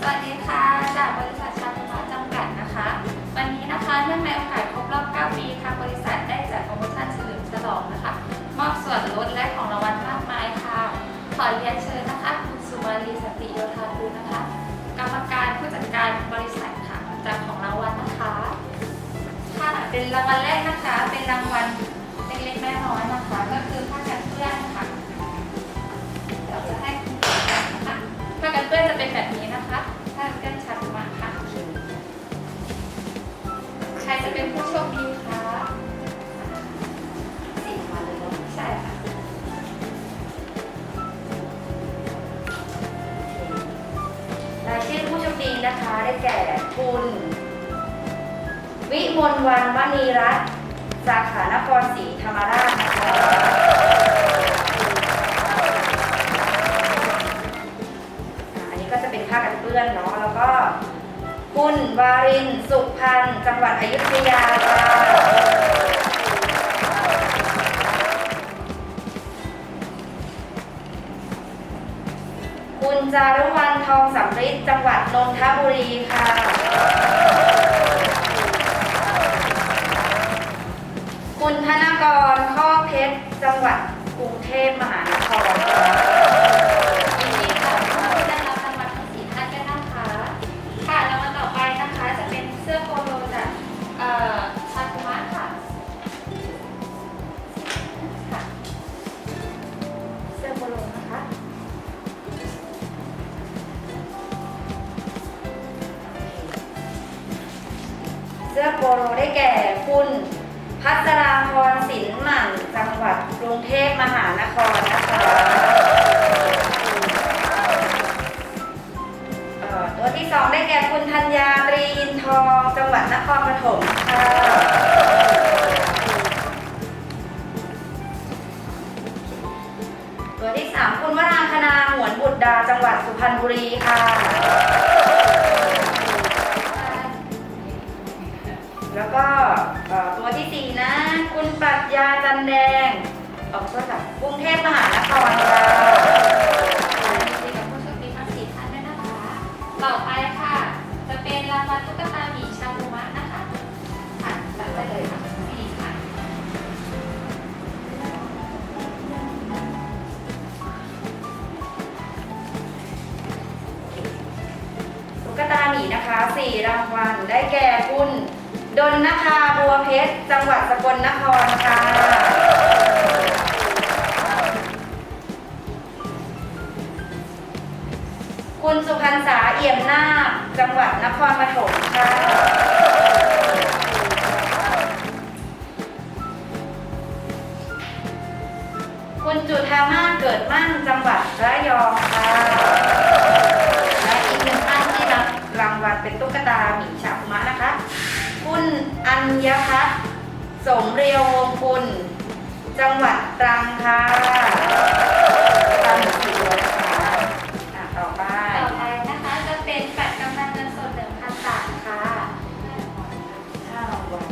สวัสดีค่ะ จากบริษัทชาติพัฒน์จำกัดนะคะ วันนี้นะคะเนื่องในโอกาสครบรอบ 9 ปีทางบริษัทได้จัดโปรโมชั่นเฉลิมฉลองนะคะ มอบส่วนลดและของรางวัลมากมายค่ะ ขอเรียนเชิญนะคะคุณสุมาลีสติโยธาภูนะคะ กรรมการผู้จัดการบริษัทค่ะจากของรางวัลนะคะ ค่ะ เป็นรางวัลแรกนะคะ เป็นรางวัลเล็กๆแน้อยๆน ดีนะคะได้แก่คุณ วิมลวันมณีรัตน์สาขานครศรีธรรมราชนะคะอันนี้ก็จะเป็นผ้ากันเปื้อนเนาะแล้วก็ คุณวารินสุพันธ์จังหวัดอยุธยาค่ะ คุณจารุวรรณทองสำริดจังหวัดนนทบุรีค่ะ คุณธนกรข้อเพชร จังหวัดกรุงเทพมหานคร สื้อโปโลได้แก่คุณ พัชราพรสินหมั่นจังหวัดกรุงเทพมหานครนะคะเอ่อตัวที่สองได้แก่คุณธัญญาตรีอินทอง จังหวัดนครปฐมค่ะตัวที่สามคุณวรางคณาหวนบุตรดา จังหวัดสุพรรณบุรีค่ะ แล้วก็เอ่อตัวที่สี่นะ คุณปรัชญาจันแดง ออกตัวจากกรุงเทพมหานครค่ะยินดีกับผู้โชคดีทั้งสี่ท่านด้วยนะคะต่อไปค่ะ จะเป็นรางวัลตุ๊กตาหมีชาคุมะนะคะค่ะตัดได้เลยค่ะนี่ค่ะตุ๊กตาหมีนะคะสี่รางวัลได้แก่คุณ ดนนภาบัวเพชร จังหวัดสกลนครค่ะ คุณสุพรรณษาเอี่ยมนาคจังหวัดนครปฐมค่ะ คุณจุธามาเกิดมั่นจังหวัดระยองค่ะ และอีกหนึ่งท่านที่รับรางวัลเป็นตุ๊กตาหมีชาคุมะนะคะ คุณ อัญพัฒน์สมเรียววงคุณ จังหวัดตรังค่ะตรังสี่ตัวนะคะอะ ต่อไป ต่อไปนะคะจะเป็นบัตรกำนันเงินสด1,000บาทค่ะห้ารางวัล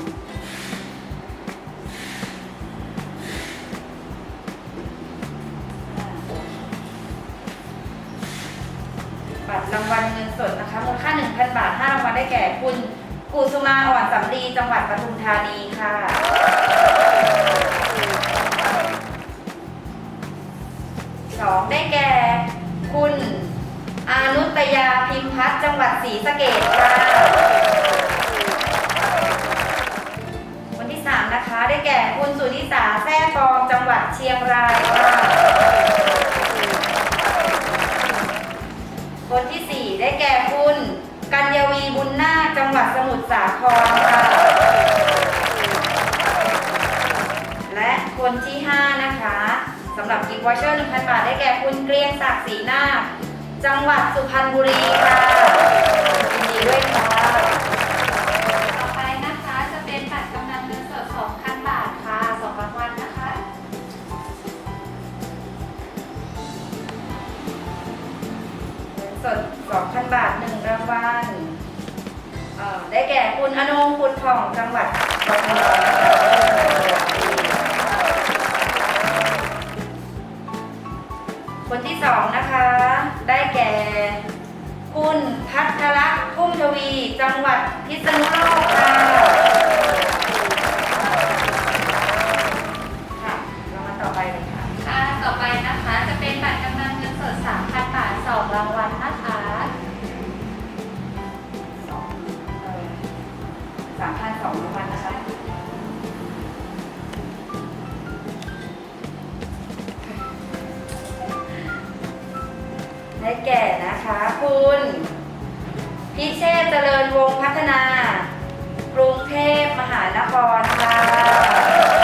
บัตรรางวัลเงินสดนะคะมูลค่า1,000 บาท5รางวัลได้แก่คุณ กุสุมาอ่อนสำลีจังหวัดปทุมธานีค่ะ สองได้แก่ คุณอานุตยาพิมพัฒน์จังหวัดศรีสะเกษค่ะคนที่สามนะคะ ได้แก่คุณสุนิสาแซ่ฟองจังหวัดเชียงรายค่ะคนที่สี่ได้แก่คุณกัญญวีบุญนา หวัดสมุทรสาครค่ะ และคนที่ห้านะคะสำหรับกิฟต์วอเชอร์1,000 บาท ได้แก่คุณเกรียงศักดิ์ศรีนาคจังหวัดสุพรรณบุรีค่ะยินดีด้วยค่ะ ก่คุณอนงคุณผ่องจังหวัดกทมนะคะคนที่สองนะคะ ได้แก่ คุณพัทรพุ่มทวี จังหวัดพิษณุโลกค่ะ ได้แก่นะคะ คุณ พิเชษ์เจริญวงพัฒนา กรุงเทพมหานครค่ะ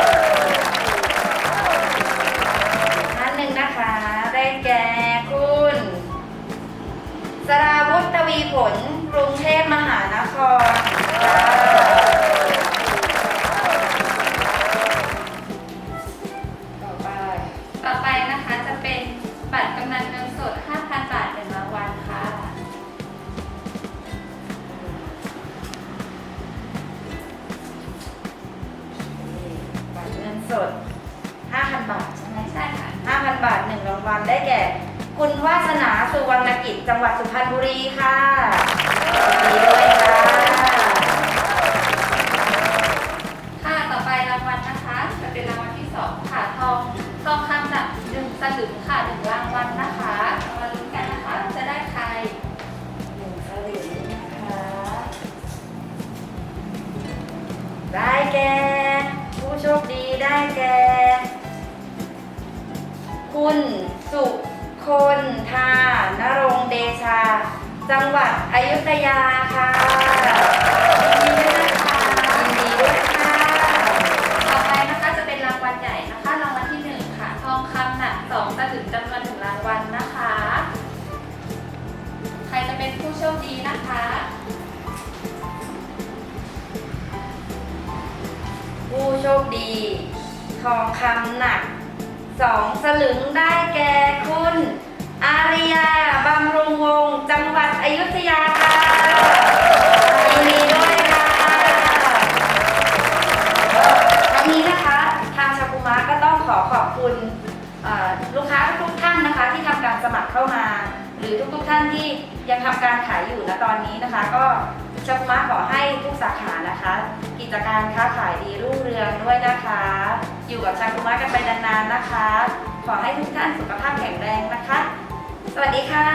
สด 5,000 บาทใช่ไหมใช่ค่ะ 5,000 บาทหนึ่งรางวัลได้แก่ คุณวาสนาสุวรรณกิจ จังหวัดสุพรรณบุรีค่ะดีด้วยค่ะค่ะ ต่อไปรางวัลนะคะ จะเป็นรางวัลที่ 2 ค่ะ ทอง ทองคำหนักหนึ่งสลึง แก่ คุณสุคนทานรงเดชา จังหวัดอยุธยาค่ะยินดีด้วยนะคะยินดีด้วยค่ะ ต่อไปนะคะจะเป็นรางวัลใหญ่นะคะรางวัลที่1ค่ะ ทองคำหนักสองสลึงจำนวนหนึ่งรางวัลนะคะ ใครจะเป็นผู้โชคดีนะคะผู้โชคดี ทองคำหนักสองสลึงได้แก่คุณ อาริยาบำรุงวงศ์จังหวัดอยุธยาค่ะยินดีด้วยค่ะทั้งนี้นะคะทางชากุมะก็ต้องขอขอบคุณเอ่อลูกค้าทุกท่านนะคะ ที่ทำการสมัครเข้ามา หรือทุกๆท่านที่ยังทำการขายอยู่ณตอนนี้นะคะ ก็ชากุมะขอให้ทุกสาขานะคะ กิจการค้าขายดีรุ่งเรืองด้วยนะคะ อยู่กับชากุมะกันไปนานๆนะคะ ขอให้ทุกท่านสุขภาพแข็งแรงนะคะ สวัสดีค่ะ